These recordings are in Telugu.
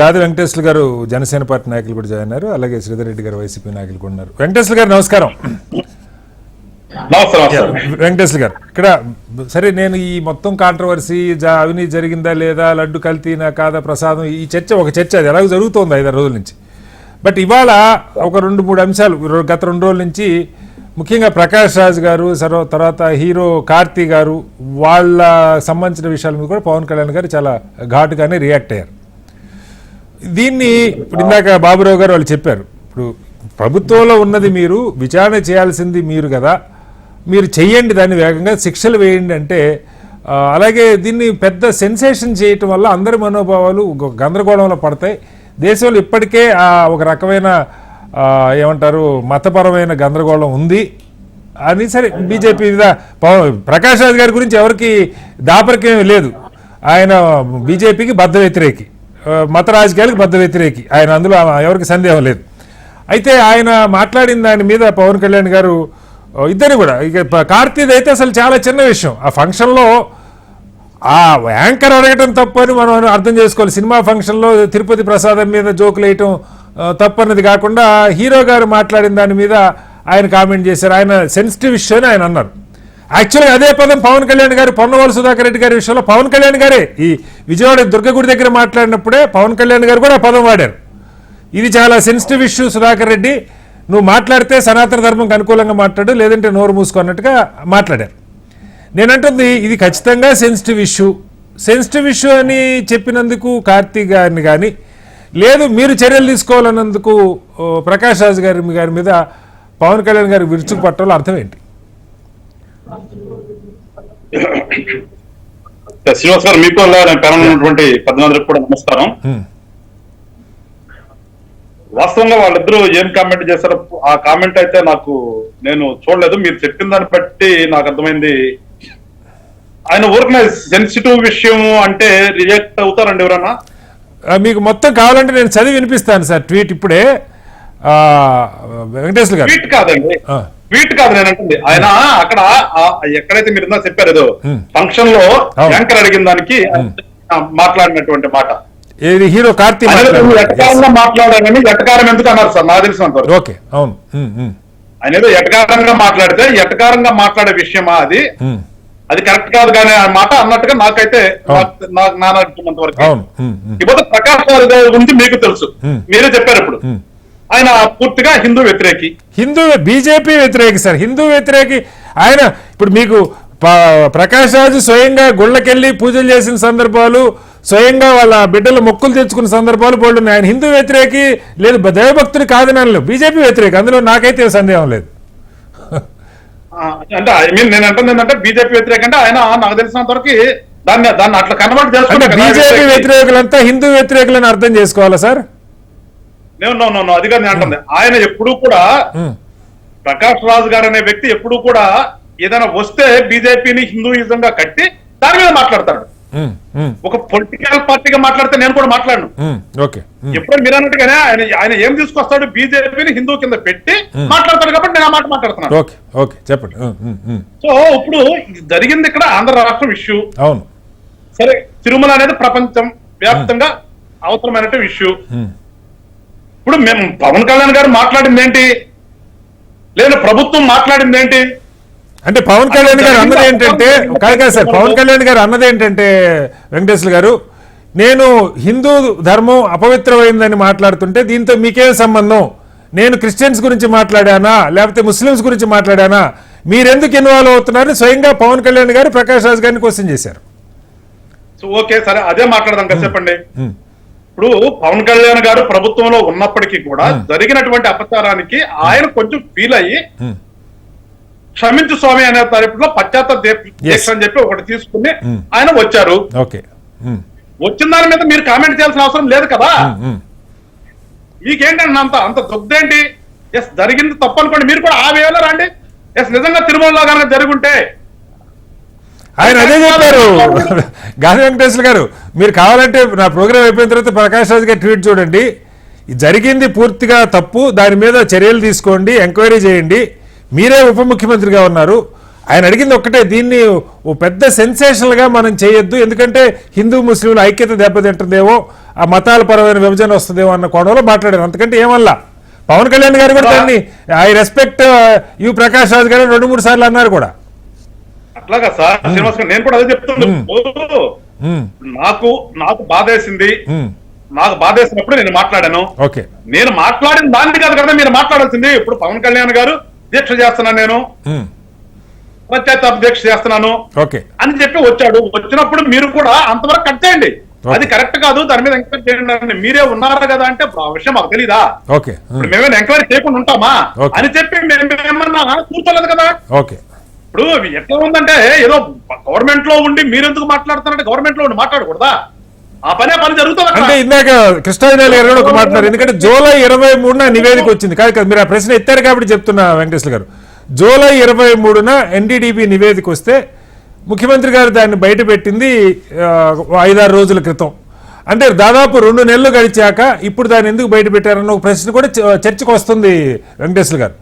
గాది వెంకటేశ్వర గారు జనసేన పార్టీ నాయకులు కూడా జాయిన్ అయ్యారు. అలాగే శ్రీధర్ రెడ్డి గారు వైసీపీ నాయకులు కూడా ఉన్నారు. వెంకటేశ్వర గారు నమస్కారం. వెంకటేశ్వర గారు ఇక్కడ సరే నేను ఈ మొత్తం కాంట్రవర్సీ అవినీతి జరిగిందా లేదా లడ్డు కల్తీనా కాదా ప్రసాదం ఈ చర్చ ఒక చర్చ అది ఎలాగో జరుగుతోంది ఐదారు రోజుల నుంచి. బట్ ఇవాళ ఒక రెండు మూడు అంశాలు గత రెండు రోజుల నుంచి ముఖ్యంగా ప్రకాష్ రాజ్ గారు తర్వాత హీరో కార్తీ గారు వాళ్ళ సంబంధించిన విషయాల మీద కూడా పవన్ కళ్యాణ్ గారు చాలా ఘాటుగానే రియాక్ట్ అయ్యారు. దీన్ని ఇప్పుడు ఇందాక బాబురావు గారు వాళ్ళు చెప్పారు. ఇప్పుడు ప్రభుత్వంలో ఉన్నది మీరు విచారణ చేయాల్సింది మీరు కదా. మీరు చెయ్యండి దాన్ని వేగంగా శిక్షలు వేయండి అంటే అలాగే దీన్ని పెద్ద సెన్సేషన్ చేయటం వల్ల అందరి మనోభావాలు గందరగోళంలో పడతాయి. దేశంలో ఇప్పటికే ఒక రకమైన ఏమంటారు మతపరమైన గందరగోళం ఉంది. అని సరే బీజేపీ మీద ప్రకాష్ రాజ్ గారి గురించి ఎవరికి దాపరికం లేదు. ఆయన బీజేపీకి బద్ద వ్యతిరేకి. మత రాజకీయాలకు బద్ద వ్యతిరేకి. ఆయన అందులో ఎవరికి సందేహం లేదు. అయితే ఆయన మాట్లాడిన దాని మీద పవన్ కళ్యాణ్ గారు ఇద్దరిని ఇద్దరు కూడా. ఇక ప- కార్తీది అయితే అసలు చాలా చిన్న విషయం. ఆ ఫంక్షన్లో ఆ యాంకర్ అడగటం తప్పు అని మనం అర్థం చేసుకోవాలి. సినిమా ఫంక్షన్లో తిరుపతి ప్రసాదం మీద జోకులు వేయటం తప్పన్నది తప్పు అన్నది కాకుండా హీరో గారు మాట్లాడిన దాని మీద ఆయన కామెంట్ చేశారు. ఆయన సెన్సిటివ్ ఇష్యూ అని ఆయన అన్నారు. యాక్చువల్గా అదే పదం పవన్ కళ్యాణ్ గారు పొన్నవాళ్ళు సుధాకర్ రెడ్డి గారి విషయంలో పవన్ కళ్యాణ్ గారే ఈ విజయవాడ దుర్గగుడి దగ్గర మాట్లాడినప్పుడే పవన్ కళ్యాణ్ గారు కూడా పదం వాడారు. ఇది చాలా సెన్సిటివ్ ఇష్యూ సుధాకర్ రెడ్డి. నువ్వు మాట్లాడితే సనాతన ధర్మంకి అనుకూలంగా మాట్లాడు లేదంటే నోరు మూసుకున్నట్టుగా మాట్లాడారు. నేనంటుంది ఇది ఖచ్చితంగా సెన్సిటివ్ ఇష్యూ సెన్సిటివ్ ఇష్యూ అని చెప్పినందుకు కార్తీక్ గారిని కానీ లేదు మీరు చర్యలు తీసుకోవాలన్నందుకు ప్రకాష్ రాజ్ గారి గారి మీద పవన్ కళ్యాణ్ గారి విరుచుకు పట్టడంలో అర్థం ఏంటి? శ్రీనివాస్ గారు మీకు ఉన్నటువంటి పద్నాలుగు కూడా నమస్కారం. హ్మ్. వాస్తవంగా వాళ్ళిద్దరూ ఏం కామెంట్ చేశారో ఆ కామెంట్ అయితే నాకు నేను చూడలేదు. మీరు చెప్పిన దాన్ని బట్టి నాకు అర్థమైంది. ఆయన ఊరికనే సెన్సిటివ్ విషయం అంటే రిజెక్ట్ అవుతారండి ఎవరన్నా? మీకు మొత్తం కావాలంటే నేను చదివి వినిపిస్తాను సార్ ట్వీట్ ఇప్పుడే. వెంకటేశ్వర గారు. ట్వీట్ కాదండి. ట్వీట్ కాదు నేను అంటుంది. ఆయన అక్కడ ఎక్కడైతే మీరు ఇందా చెప్పారు ఏదో. ఫంక్షన్లో. యాంకర్ అడిగిన దానికి మాట్లాడినటువంటి మాట. ఏది? హీరో కార్తీ మాట్లాడారని ఎటకారం ఎందుకు అన్నారు సార్? నాకు తెలిసినంత వరకు. ఓకే. అవును. ఆయన ఏదో ఎటకారంగా మాట్లాడితే ఎటకారంగా మాట్లాడే విషయమా అది. అది కరెక్ట్ కాదు కానీ ఆ మాట అన్నట్టుగా నాకైతే. నాకు- నాకు నా నచ్చినంత వరకు. ఇకపోతే ప్రకాష్ గారి గురించి మీకు తెలుసు. మీరే చెప్పారు ఇప్పుడు. ఆయన పూర్తిగా హిందూ వ్యతిరేకి. హిందూ బీజేపీ వ్యతిరేకి సార్ హిందూ వ్యతిరేకి. ఆయన ఇప్పుడు మీకు ప్రకాష్ రాజు స్వయంగా గుళ్ళకెళ్ళి పూజలు చేసిన సందర్భాలు స్వయంగా వాళ్ళ బిడ్డలు మొక్కులు తెచ్చుకున్న సందర్భాలు బోల్డ్ ఉన్నాయి ఆయన హిందూ వ్యతిరేకి లేదు దైవభక్తుని కాదని అనలేదు బీజేపీ వ్యతిరేకి. అందులో నాకైతే సందేహం లేదు. అంటే ఐ మీన్ నేను అంటుంది ఏంటంటే బీజేపీ వ్యతిరేక అంటే ఆయన నాకు తెలిసినంత వరకు దాన్ని దాన్ని అట్లా కన్వర్ట్ చేసుకుంటే కదా బీజేపీ వ్యతిరేకి. వ్యతిరేకులంతా హిందూ వ్యతిరేకులని అర్థం చేసుకోవాలా సార్? నేను అది నేను అంటుంది. ఆయన ఎప్పుడూ కూడా ఉమ్, ప్రకాష్ రాజు గారు అనే వ్యక్తి ఎప్పుడూ కూడా ఏదైనా వస్తే బీజేపీని హిందూయిజం గా కట్టి దాని మీద మాట్లాడతాడు. ఉమ్, ఉమ్, ఒక పొలిటికల్ పార్టీగా మాట్లాడితే నేను కూడా మాట్లాడను. ఎప్పుడు మీరు అన్నట్టుగానే ఆయన ఆయన ఏం తీసుకొస్తాడు? బీజేపీని హిందూ కింద పెట్టి మాట్లాడతాడు కాబట్టి నేను ఆ మాట మాట్లాడుతున్నాను. చెప్పండి. సో ఇప్పుడు జరిగింది ఇక్కడ ఆంధ్ర రాష్ట్రం ఇష్యూ అవును. సరే తిరుమల అనేది ప్రపంచం వ్యాప్తంగా అవసరమైనటువంటి ఇష్యూ ఇప్పుడు మేము పవన్ కళ్యాణ్ గారు మాట్లాడింది ఏంటి? లేదు ప్రభుత్వం మాట్లాడింది ఏంటి? అంటే పవన్ కళ్యాణ్ గారు అన్నది ఏంటంటే కాదు కాదు సార్ పవన్ కళ్యాణ్ గారు అన్నది ఏంటంటే వెంకటేశ్వర గారు నేను హిందూ ధర్మం అపవిత్రమైందని మాట్లాడుతుంటే దీంతో మీకేం సంబంధం? నేను క్రిస్టియన్స్ గురించి మాట్లాడానా? లేకపోతే ముస్లిమ్స్ గురించి మాట్లాడానా? మీరెందుకు ఇన్వాల్వ్ అవుతున్నారు? స్వయంగా పవన్ కళ్యాణ్ గారు ప్రకాష్ రాజ్ గారిని క్వశ్చన్ చేశారు. ఓకే సరే అదే మాట్లాడదాం కదా చెప్పండి. ఇప్పుడు పవన్ కళ్యాణ్ గారు ప్రభుత్వంలో ఉన్నప్పటికీ కూడా జరిగినటువంటి అపచారానికి ఆయన కొంచెం ఫీల్ అయ్యి క్షమించు స్వామి అనే తరపులో పశ్చాత్త దీక్ష అని చెప్పి ఒకటి తీసుకుని. ఆయన వచ్చారు. వచ్చిన దాని మీద మీరు కామెంట్ చేయాల్సిన అవసరం లేదు కదా? మీకేంటండి అంత అంత దొద్దేంటి ఎస్ జరిగింది తప్పు అనుకోండి మీరు కూడా ఆ వేళ రండి. ఎస్ నిజంగా తిరుమలలో కనుక జరుగుంటే ఆయన అదే చెప్పారు. గాంధీ వెంకటేశ్వర గారు మీరు కావాలంటే నా ప్రోగ్రామ్ అయిపోయిన తర్వాత ప్రకాష్ రాజ్ గారి ట్వీట్ చూడండి. జరిగింది పూర్తిగా తప్పు దాని మీద చర్యలు తీసుకోండి ఎంక్వైరీ చేయండి. మీరే ఉప ముఖ్యమంత్రిగా ఉన్నారు. ఆయన అడిగింది ఒక్కటే దీన్ని ఓ పెద్ద సెన్సేషనల్గా మనం చేయొద్దు ఎందుకంటే హిందూ ముస్లింల ఐక్యత దెబ్బతింటుందేమో ఆ మతాల పరమైన విభజన వస్తుందేమో అన్న కోణంలో మాట్లాడారు. అంతకంటే ఏమల్లా పవన్ కళ్యాణ్ గారు కూడా దాన్ని I respect you Prakash Raj గారు రెండు మూడు సార్లు అన్నారు కూడా. అట్లాగా సార్ శ్రీనివాస్ గారు నేను కూడా అదే చెప్తున్నా ఓ, ఉమ్, నాకు నాకు బాధేసింది. నాకు బాధేసినప్పుడు నేను మాట్లాడాను. నేను మాట్లాడిన దాన్ని కాదు కదా మీరు మాట్లాడాల్సింది. ఇప్పుడు పవన్ కళ్యాణ్ గారు దీక్ష చేస్తున్నాను నేను. పశ్చాత్తాప దీక్ష చేస్తున్నాను. అని చెప్పి వచ్చాడు. వచ్చినప్పుడు మీరు కూడా అంతవరకు కట్ చేయండి. అది కరెక్ట్ కాదు. దాని మీద ఎంక్వైరీ చేయండి మీరే ఉన్నారు కదా అంటే ఆ విషయం మాకు తెలీదా? మేమేమైనా ఎంక్వైరీ చేయకుండా ఉంటామా. అని చెప్పి మేము ఏమన్నా కూర్చోలేదు కదా? ఓకే. ఇప్పుడు ఎట్లా ఉందంటే ఏదో గవర్నమెంట్లో ఉండి మీరెందుకు మాట్లాడుతున్నారంటే గవర్నమెంట్లో ఉండి మాట్లాడకూడదా? ఆ పని పని జరుగుతుంది అంటే ఇందాక కృష్ణాజినాయుడు గారు కూడా ఒక మాట్లాడారు ఎందుకంటే జూలై ఇరవై మూడున నివేదిక వచ్చింది. కాదు మీరు ఆ ప్రశ్న ఎత్తారు కాబట్టి చెప్తున్నా వెంకటేశ్వర గారు. జూలై ఇరవై మూడున ఎన్డీడీబీ నివేదిక వస్తే ముఖ్యమంత్రి గారు దాన్ని బయట పెట్టింది ఐదారు రోజుల క్రితం. అంటే దాదాపు రెండు నెలలు గడిచాక ఇప్పుడు దాన్ని ఎందుకు బయట పెట్టారన్న ఒక ప్రశ్న కూడా చ- చర్చకు వస్తుంది వెంకటేశ్వర గారు.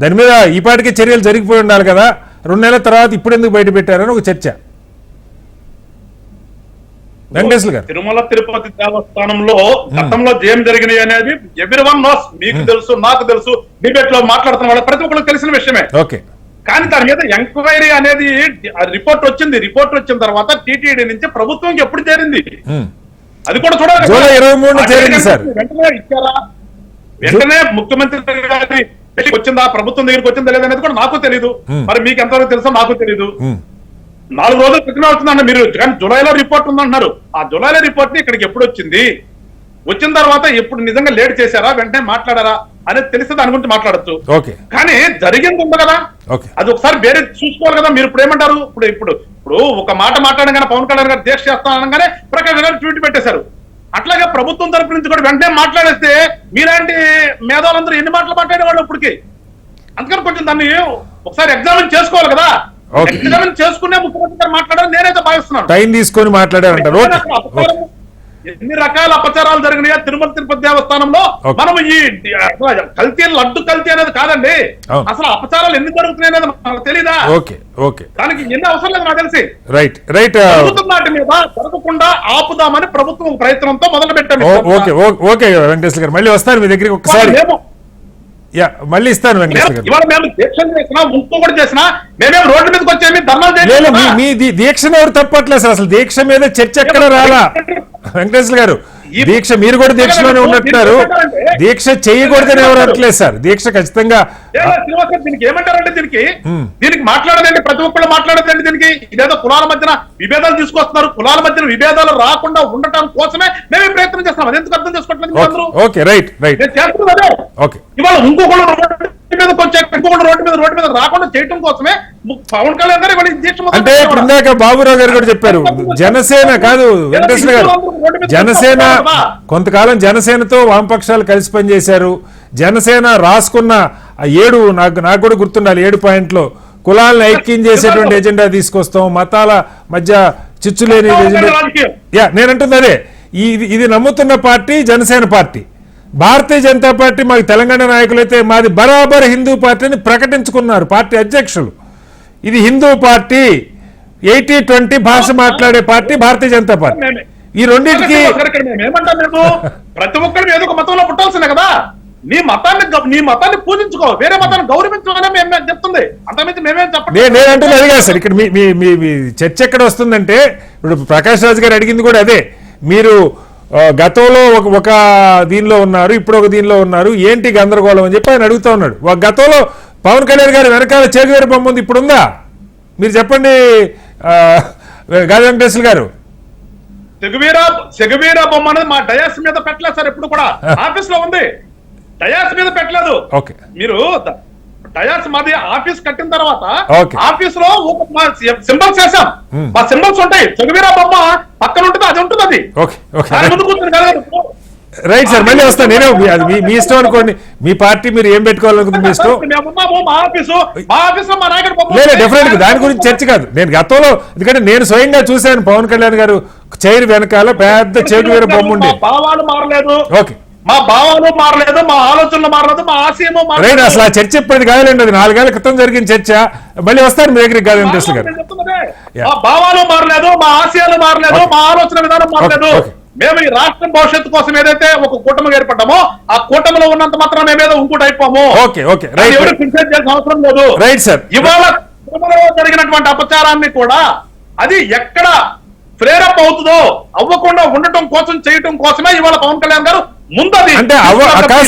దాని మీద ఈ చర్యలు జరిగిపోయి ఉండాలి కదా. రెండు నెలల తర్వాత ఇప్పుడు ఎందుకు బయట పెట్టారని ఒక చర్చ. వెంకటేశ్వర గారు. తిరుమల తిరుపతి దేవస్థానంలో గతంలో ఏం జరిగినాయి అనేది ఎవ్రీ వన్ నోస్ మీకు తెలుసు నాకు తెలుసు డిబేట్లో మాట్లాడుతున్న వాళ్ళ ప్రతి ఒక్కరికి తెలిసిన విషయమే. ఓకే. కానీ దాని మీద ఎంక్వైరీ అనేది రిపోర్ట్ వచ్చింది. రిపోర్ట్ వచ్చిన తర్వాత టీటీడీ నుంచి ప్రభుత్వం ఎప్పుడు చేరింది. అది కూడా చూడాలి కదా. జూలై 23 న చేరింది సార్. వెంటనే ఇచ్చారా? వెంటనే ముఖ్యమంత్రి గారి దగ్గరికి వచ్చిందా ప్రభుత్వం దగ్గరికి వచ్చిందా లేదనేది కూడా నాకు తెలియదు. మరి మీకు ఎంతవరకు తెలుసో నాకు తెలియదు. నాలుగు రోజుల క్రితమే అవుతుందండి మీరు. కానీ జూలైలో రిపోర్ట్ ఉందంటున్నారు. ఆ జూలైలో రిపోర్ట్ని ఇక్కడికి ఎప్పుడు వచ్చింది? వచ్చిన తర్వాత ఎప్పుడు నిజంగా లేట్ చేశారా? వెంటనే మాట్లాడారా? అనేది తెలిసి దాని గురించి మాట్లాడచ్చు. కానీ జరిగింది ఉంది కదా. అది ఒకసారి వేరే చూసుకోవాలి కదా మీరు. ఇప్పుడు ఏమంటారు? ఇప్పుడు ఇప్పుడు ఇప్పుడు ఒక మాట మాట్లాడగానే పవన్ కళ్యాణ్ గారు దీక్ష చేస్తానగానే ప్రకాష్ గారు ట్వీట్ పెట్టేశారు. అట్లాగే ప్రభుత్వం తరపు నుంచి కూడా వెంటనే మాట్లాడేస్తే మీలాంటి మేధావులందరూ ఎన్ని మాటలు మాట్లాడేవాళ్ళు ఇప్పటికి? అందుకని కొంచెం దాన్ని ఒకసారి ఎగ్జామిన్ చేసుకోవాలి కదా. ఎగ్జామిన్ చేసుకునే ముఖ్యమంత్రి గారు మాట్లాడాలని నేనైతే భావిస్తున్నాను. టైం తీసుకొని మాట్లాడారంటారు ఎన్ని రకాల అపచారాలు- జరిగినాయో తిరుమల తిరుపతి దేవస్థానంలో. మనం ఈ కల్తీ లడ్డు కల్తీ అనేది కాదండి. అసలు అపచారాలు ఎన్ని జరుగుతున్నాయి అనేది మనకు తెలీదా? Okay okay. దానికి ఎన్ని అవసరం లేదు నాకు తెలిసి? రైట్ రైట్ జరుగుతున్న వాటి మీద జరగకుండా ఆపుదామని ప్రభుత్వం ప్రయత్నంతో మొదలు పెట్టాము ఓకే ఓకే వెంకటేశ్వర గారు. మళ్ళీ వస్తాను మీ దగ్గరికి ఒకసారి యా మళ్ళీ ఇస్తాను ఇవాళ మేము దీక్షలు చేసినా ఇంకో కూడా చేసినా మేమేం రోడ్డు మీదకి వచ్చేమి ధర్నాలు మీ దీక్షను ఎవరు తప్పట్లేదు సార్. అసలు దీక్ష మీద చర్చ ఎక్కడ రాలా? వెంకటేశ్వర గారు దీక్ష మీరు కూడా దీక్షలోనే ఉన్నట్టున్నారు. దీక్ష చేయకూడదని ఎవరు అనట్లేదు సార్. దీక్ష ఖచ్చితంగా దీనికి ఏమంటారంటే దీనికి. దీనికి మాట్లాడదండి ప్రతి ఒక్కళ్ళు మాట్లాడదండి దీనికి. ఇదేదో కులాల మధ్యన విభేదాలు తీసుకొస్తున్నారు. కులాల మధ్యన విభేదాలు రాకుండా ఉండటం కోసమే మేము ప్రయత్నం చేస్తున్నాం. అది ఎందుకు అర్థం చేసుకోవట్లేదు ఓకే రైట్ రైట్. ఓకే. ఇవాళ ఇంకొకళ్ళు రోడ్డు మీదకి వచ్చే ఇంకొకళ్ళు రోడ్డు మీద రోడ్డు మీద రాకుండా చేయటం కోసమే పవన్ కళ్యాణ్ గారు అంటే. ఇందాక బాబురావు గారు కూడా చెప్పారు జనసేన కాదు వెంకటేశ్వర గారు జనసేన కొంతకాలం జనసేనతో వామపక్షాలు కలిసి పనిచేశారు జనసేన రాసుకున్న ఆ ఏడు నాకు నాకు కూడా గుర్తుండాలి ఏడు పాయింట్లో కులాలను ఐక్యం చేసేటువంటి ఎజెండా తీసుకొస్తాం మతాల మధ్య చిచ్చు లేని. యా నేనంటుంది అదే ఇది ఇది నమ్ముతున్న party Janasena party. Bharatiya Janata party మాకు తెలంగాణ నాయకులైతే మాది బరాబర్ హిందూ పార్టీని ప్రకటించుకున్నారు పార్టీ అధ్యక్షులు. ఇది హిందూ పార్టీ ఎయిటీ ట్వంటీ భాష మాట్లాడే పార్టీ భారతీయ జనతా పార్టీ. ఈ రెండింటికి ప్రతి ఒక్కరు ఏదో ఒక మతంలో పుట్టాల్సిందే కదా. నీ మతాన్ని నీ మతాన్ని పూజించుకో. వేరే మతాన్ని గౌరవించుకోనే మేము చెప్తుంది? అంతమించి మేమేం చెప్పండి నేను నేను అంటుంది అది కాదు సార్. ఇక్కడ మీ మీ మీ చర్చ ఎక్కడ వస్తుందంటే ఇప్పుడు ప్రకాష్ రాజ్ గారు అడిగింది కూడా అదే. మీరు గతంలో ఒక ఒక దీనిలో ఉన్నారు ఇప్పుడు ఒక దీనిలో ఉన్నారు. ఏంటి గందరగోళం అని చెప్పి ఆయన అడుగుతా ఉన్నాడు. ఒక గతంలో పవన్ కళ్యాణ్ గారు వెనకాల చేగువేరు బొమ్మ ఉంది. ఇప్పుడు ఉందా మీరు చెప్పండి గాలి వెంకటేశ్వర గారు. సెగవీరా సెగవీరా బొమ్మ అనేది మా డయాస్ మీద పెట్టలేదు సార్ ఎప్పుడు కూడా. ఆఫీస్లో ఉంది. డయాస్ మీద పెట్టలేదు. ఓకే. మీరు డయాస్ మాది ఆఫీస్ కట్టిన తర్వాత. ఆఫీస్లో సింబల్స్ వేసాం. మా సింబల్స్ ఉంటాయి. సెగవీరా బొమ్మ పక్కన ఉంటుంది అది ఉంటుంది అది. ముందు కూర్చుని కదా రైట్ సార్ మళ్ళీ వస్తాను నేనే అది మీ మీ ఇష్టం అనుకోండి. మీ పార్టీ మీరు ఏం పెట్టుకోవాలనుకుంది మీ ఇష్టం? లేదు. డెఫినెట్ దాని గురించి చర్చ కాదు. నేను గతంలో ఎందుకంటే నేను స్వయంగా చూశాను పవన్ కళ్యాణ్ గారు చైర్ వెనకాల పెద్ద చేటు వేరే బొమ్మ ఉండి. ఓకే. మా భావాలు మారలేదు మా ఆలోచనలు మారలేదు మా ఆశయము రైట్ మారలేదు అసలు ఆ చర్చ ఇప్పటిది కాదులేండి అది నాలుగేళ్ళ క్రితం జరిగిన చర్చ. మళ్ళీ వస్తాను మీ దగ్గరికి కాదు వెంకటేశ్వర గారు. మా భావాలు మారలేదు మా ఆశయాలు మారలేదు. మా ఆలోచన విధానం మారలేదు. మేము ఈ రాష్ట్రం భవిష్యత్తు కోసం ఏదైతే ఒక కూటమి ఏర్పడ్డామో ఆ కూటమిలో ఉన్నంత మాత్రం మేమేదో ఇంకోటి అయిపోము. ఎవరు చేయాల్సిన అవసరం లేదు. Right sir. ఇవాళ తిరుమలలో జరిగినటువంటి అపచారాన్ని కూడా అది ఎక్కడ ప్రేరప్ అవుతుందో అవ్వకుండా ఉండటం కోసం చేయటం కోసమే ఇవాళ పవన్ కళ్యాణ్ గారు ముందది. అంటే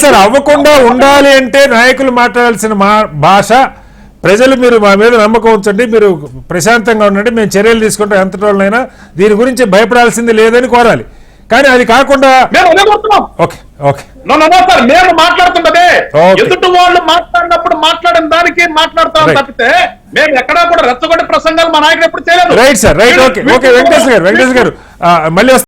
సార్ అవ్వకుండా ఉండాలి అంటే నాయకులు మాట్లాడాల్సిన మా భాష ప్రజలు మీరు మా మీద నమ్మకం ఉంచండి మీరు ప్రశాంతంగా ఉండండి మేము చర్యలు తీసుకుంటాం ఎంత రోజులైనా దీని గురించి భయపడాల్సింది లేదని కోరాలి. కానీ అది కాకుండా ఓకే ఓకే. సార్ మేము మాట్లాడుతున్నదే. ఎదుటి వాళ్ళు మాట్లాడినప్పుడు మాట్లాడిన దానికి మాట్లాడతాం Right. తప్పితే మేము ఎక్కడా కూడా రెచ్చగొట్టి ప్రసంగాలు మా నాయకుడు ఎప్పుడు చేయలేదు. Right sir right okay okay గారు గారు. మళ్ళీ